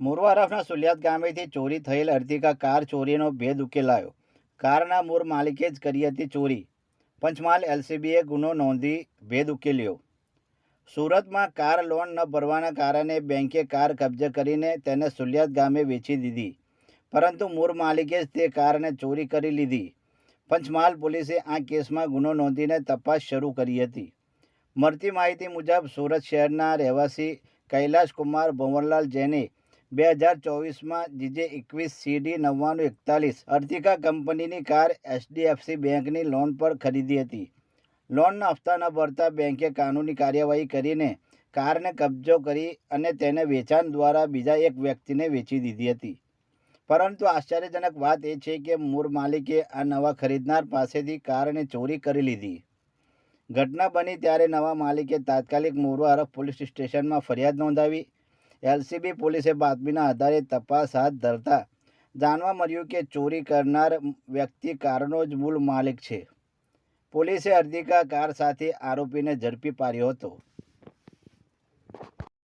મોરવા હરફના સુલિયાત ગામેથી ચોરી થયેલ Ertiga car ચોરીનો ભેદ ઉકેલાયો. કારના મૂળ માલિકે જ કરી હતી ચોરી. પંચમહાલ એલસીબીએ ગુનો નોંધી ભેદ ઉકેલ્યો. સુરતમાં કાર લોન ન ભરવાના કારણે બેંકે કાર કબજે કરીને તેને સુલિયાત ગામે વેચી દીધી. પરંતુ મૂળ માલિકે જ તે કારને ચોરી કરી લીધી. પંચમહાલ પોલીસે આ કેસમાં ગુનો નોંધીને તપાસ શરૂ કરી હતી. મળતી માહિતી મુજબ સુરત શહેરના રહેવાસી કૈલાશ કુમાર ભંવરલાલ જૈને બે હજાર ચોવીસમાં જીજે એકવીસ, સીડી નવ્વાણું, એકતાલીસ અર્તિકા કંપનીની કાર એચડીએફસી બેંકની લોન પર ખરીદી હતી. લોનના હપ્તા ન ભરતા બેંકે કાનૂની કાર્યવાહી કરીને કારને કબજો કરી અને તેને વેચાણ દ્વારા બીજા એક વ્યક્તિને વેચી દીધી હતી. પરંતુ આશ્ચર્યજનક વાત એ છે કે મૂળ માલિકે આ નવા ખરીદનાર પાસેથી કારને ચોરી કરી લીધી. ઘટના બની ત્યારે નવા માલિકે તાત્કાલિક મોરવા હરફ પોલીસ સ્ટેશનમાં ફરિયાદ નોંધાવી એલસીબી પોલીસે બાતમીના આધારે તપાસ હાથ ધરતા જાણવા મળ્યું કે ચોરી કરનાર વ્યક્તિ કારનો જ મૂળ માલિક છે. પોલીસે અર્ધિકા કાર સાથે આરોપીને ઝડપી પાડ્યો હતો.